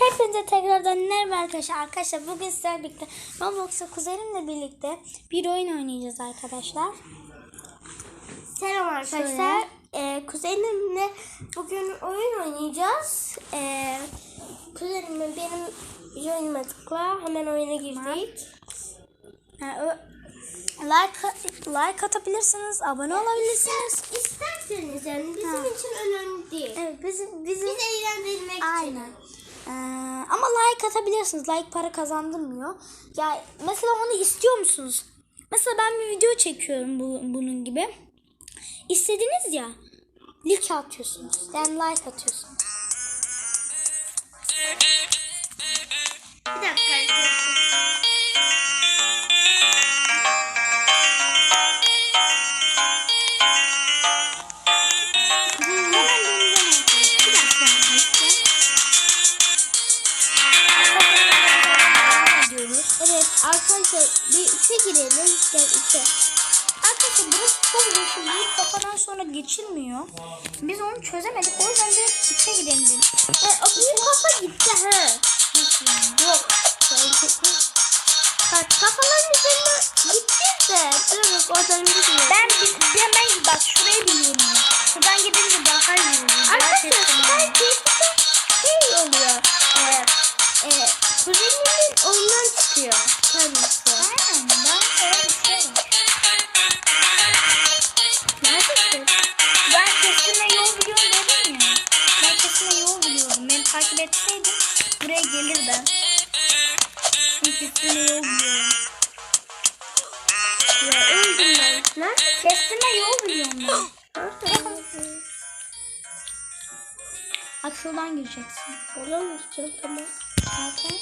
Hepinize tekrardan merhaba arkadaşlar. Arkadaşlar bugün sizlerle birlikte Roblox'ta kuzenimle birlikte bir oyun oynayacağız arkadaşlar. Selam arkadaşlar. Ee, kuzenimle bugün oyun oynayacağız. Ee, kuzenimle benim oyunuma tıkla. Hemen oyuna girdik. Like like atabilirsiniz, abone olabilirsiniz. İsterseniz yani bizim Ha. için önemli değil. Evet bizim bizim Biz eğlendirmek aynen. için. Ee, ama like atabiliyorsunuz. Like para kazandırmıyor. Ya mesela onu istiyor musunuz? Mesela ben bir video çekiyorum bu, bunun gibi. İstediniz ya. Like atıyorsunuz. Yani like atıyorsunuz. Bir dakika sonra geçilmiyor. Biz onu çözemedik. O yüzden direkt içe gidelim dedik. E, büyük kafa gitti yani? Yok. Bak kafaların üzerine gitti de. Dur oradan gidiyor. Ben, bi- ben, ben bak şurayı biliyorum. Şuradan gidince daha iyi olur. Arkadaşlar belki şey oluyor. E, e, kuzenimin oyundan çıkıyor. Kendisi. Kesime yol biliyorum. Ya? Kesime yol şuradan gireceksin. Olamayacağım tamam. Zaten.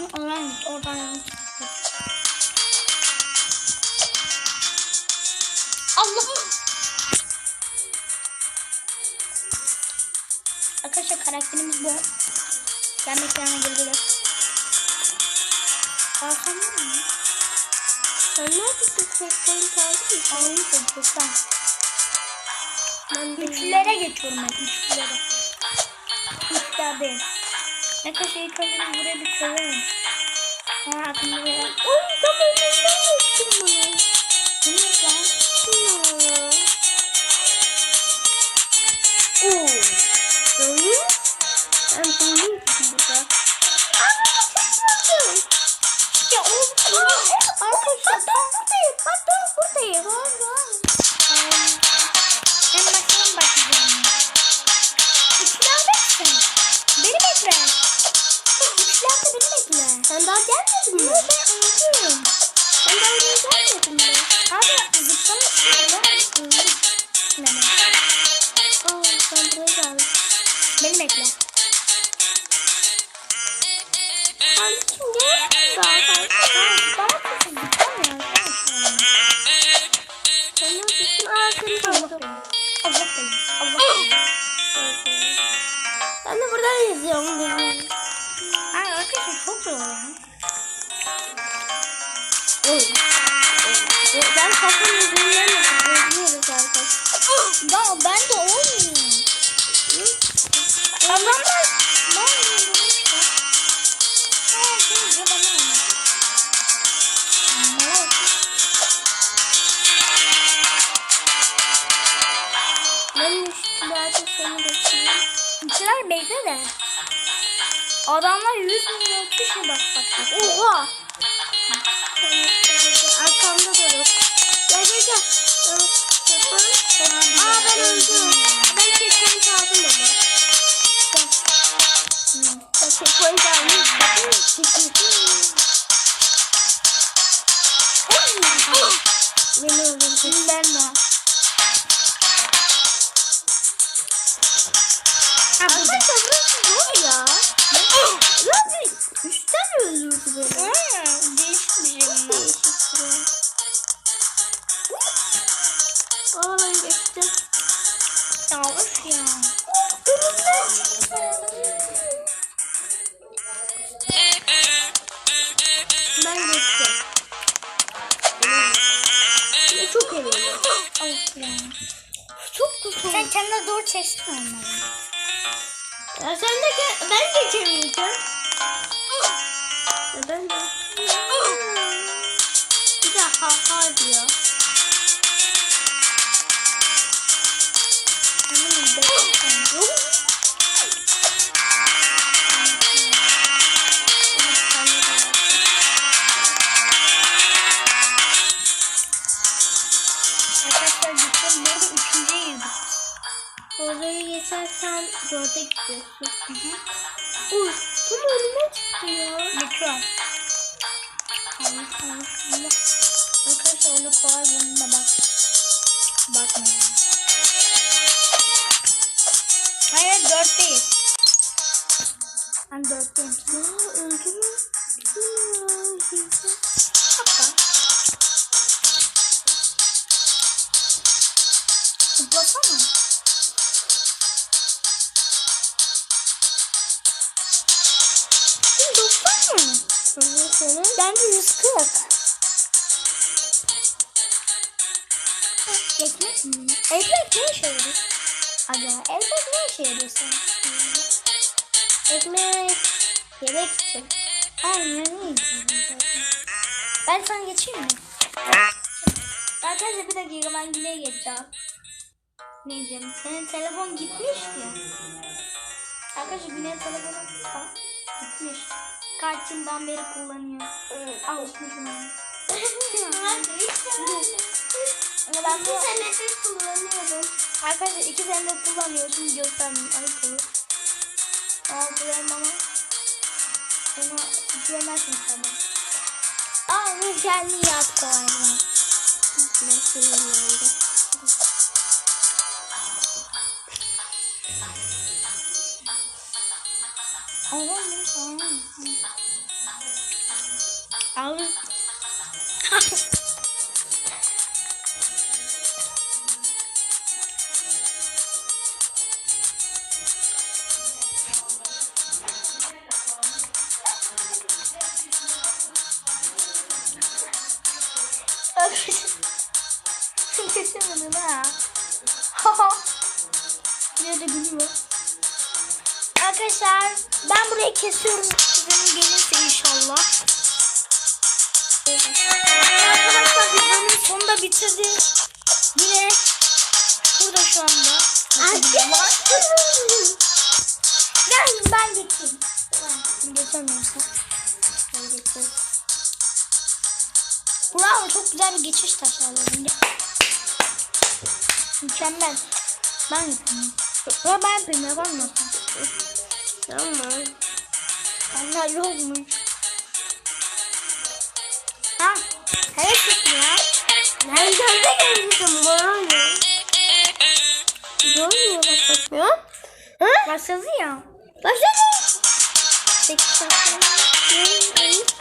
Oradan git. Oradan yanlış. Allah'ım. Arkadaşlar karakterimiz bu. Ben ekrana gelebilir. Arkamda mı? Sen neredesin? Checkpoint aldın mı? Alayım çocuktan. Ben Üçlülere geçiyorum ben. Üçlülere. Üçlerdeyim. Arkadaşlar ilk önce biz buraya bir çözelim. Sonra aklımda bir yer. Oy tam önünden geçtim bunu. Bu ne lan? Oo. Böyle. Ben böyle burada. Aa, çok güzel. Arkadaşlar ben buradayım. Bak ben buradayım. Bana ne? Mal. Ben üstlerde seni bekliyorum. İçiler bekle de. Adamlar 100 milyon burası zor ya. Nasıl? Üstten öldürdü beni. Hmm, değişik bir şey bunlar. Aa ben geçtim. Ya of ya. Ben geçtim. Ya çok eminim. Of ya. Çok kötü. Sen kendine doğru çeksene onları. Ya sen de ge- ben geçemeyeceğim. Ya ben de. Bir de ha ha diyor. Arkadaşlar gittim. Arada üçüncüye girdik. Orayı geçersen dörde gidiyorsun. Uy, tam önüme çıktı ya. Lütfen. Allah Allah Allah. Arkadaşlar öyle kolay bununla bak. Bakmayın. Hayır dörtteyiz. Ben dörtteyim. Ya öldürün. Ya, Hatta. Zıplasana. Senin Bence 140. Ekmek mi? Ekmek ne işe yarıyor? Acaba ekmek ne işe yarıyor sana? ekmek yemek için. Aynen ne zaten. Ben sana geçeyim mi? Arkadaşlar bir dakika ben yine geçeceğim. Ne diyeceğim? Senin telefon gitmiş ki. Arkadaşlar Güney'in telefonu gitmiş. Kaç yıldan beri kullanıyor. Alışmışım onu. Ama ben bu senedir kullanıyorum. arkadaşlar iki senedir kullanıyor. Şimdi göstermeyeyim. Ayıp olur. Aldılarım ama. Ona güvenersin sana. Aa bu kendi yap kolaydı. Nasıl oldu? Geçemedin ha. Diye de gülüyor. Arkadaşlar ben burayı kesiyorum. Sizin gelirse inşallah. Arkadaşlar videonun sonunda bitirdi. Yine burada şu anda. Ben, ben geçeyim. Ben geçemiyorsun. Ben. Bravo çok güzel bir geçiş tasarladım. Mükemmel. Ben. Ya ben yapayım yapamıyorsun. Tamam. Allah yok mu? Ha? Evet çıktı ya. Ben dörde gelmiştim bana ne? Görmüyor başlatmıyor. Ha? Başladı ya. Başladı. Sekiz dakika.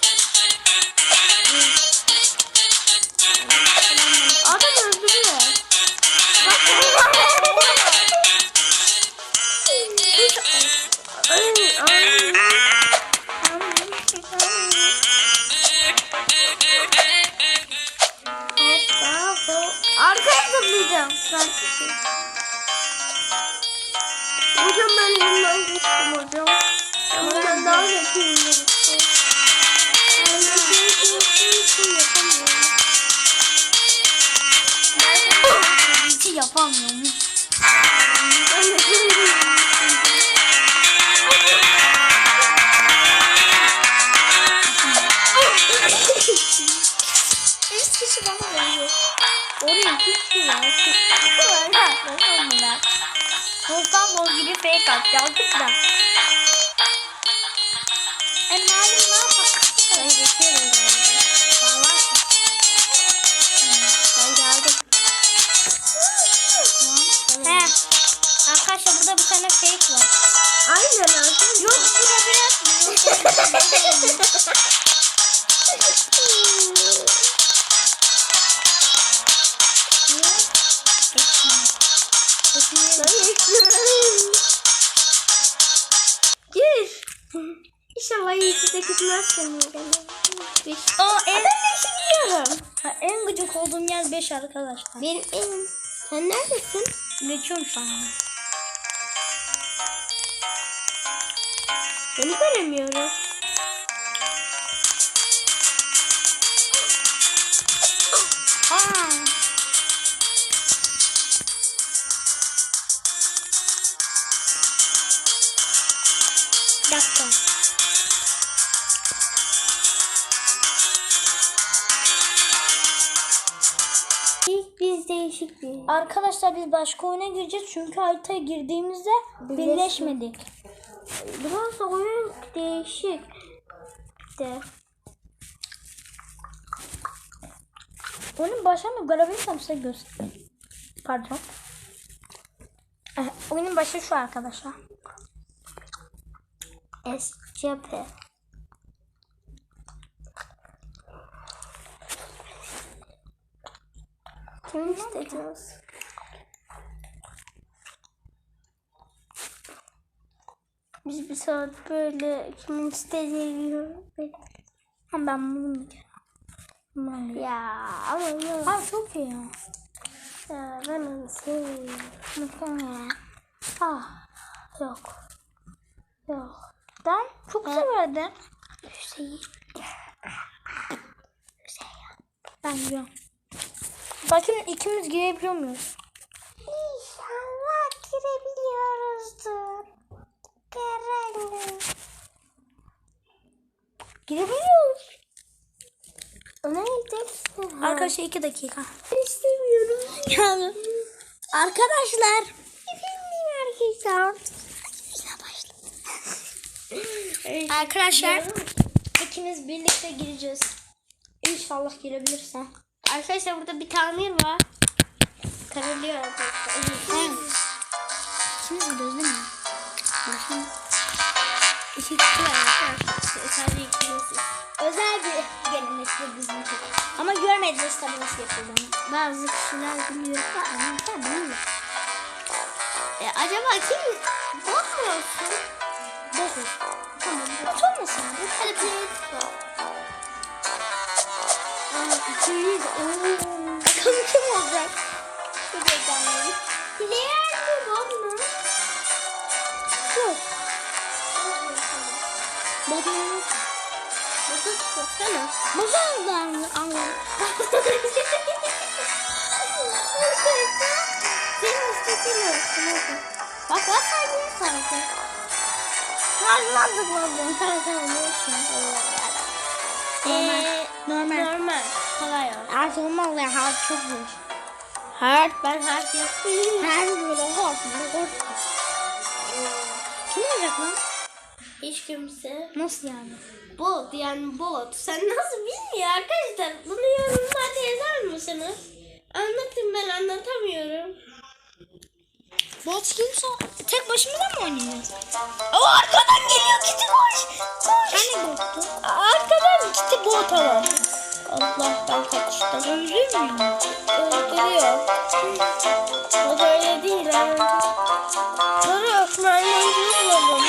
Tane fake var. Aynen arkadaşlar. Yok burada biraz. Gir. İnşallah iyi ki de gitmezsin. Beş. O en, Gidiyorum. Ha, en gıcık olduğum yer 5 arkadaşlar. Benim evim. Sen neredesin? Geçiyorum şu Beni göremiyorum. Aa. Dakika. Biz değişik bir. Arkadaşlar biz başka oyuna gireceğiz çünkü haritaya girdiğimizde birleşmedik. Biraz oyun değişik. De. Oyunun başlarını görebilirsem size göstereyim. Pardon. Eh, oyunun başı şu arkadaşlar. SCP. Kim isteyeceğiz? Bir saat böyle kimin istediği gibi. Ama ben bunu bilmiyorum. Ben Ya ama yok. Abi çok iyi ya. Ya ben onu sevmiyorum. Mükemmel. Ah yok. Yok. Ben çok severdim. Hüseyin. Ben biliyorum. Bakın ikimiz girebiliyor muyuz? İnşallah girebiliyoruzdur. Görelim. Girebiliyoruz. Ona gideceksin. Arkadaşlar iki dakika. istemiyorum. Yani arkadaşlar. Efendim arkadaşlar. Arkadaşlar ikimiz birlikte gireceğiz. İnşallah girebilirsen. Arkadaşlar burada bir tamir var. Karılıyor arkadaşlar. Evet. İkimiz gidiyoruz değil mi? Bakın. İki kişi. Sadece ikimiz. Özel bir gelenektir bizimki. Ama görmediniz tabii nasıl yapıldığını. Bazı kişiler biliyor. Yani ben bilmiyorum. E, acaba kim? Olsun? Dokuz. Tamam. Olmasın abi. Hadi play tutma. Aa, ikiyiz. Oo. Bakalım kim olacak? Bir beklemeyin. Player Bakın. Botu tutsana. Bozuldan anladım. Senin istediğin olsun. Bak bak sanki. Anladık oldum. Tamam tamam. Neyse. Normal. Ee, Normal. normal. Kolay ol. Artık olmaz ya. Hayat çok zor. Hard. Ben hard yapayım. Her böyle hop hop. Kim olacak lan? Hiç kimse. Nasıl yani? Bot yani bot. Sen nasıl bilmiyor arkadaşlar? Bunu yorumlarda yazar mısınız? Anlatın ben anlatamıyorum. Bot kimse tek başımıza mı oynuyoruz? O arkadan geliyor Kitty koş. Koş. Hani bottu? Arkadan gitti bot ama. Allah ben kaçtım. Öldürür müyüm? Öldürüyor. O da öyle değil ha. Dur maymuncu bulalım.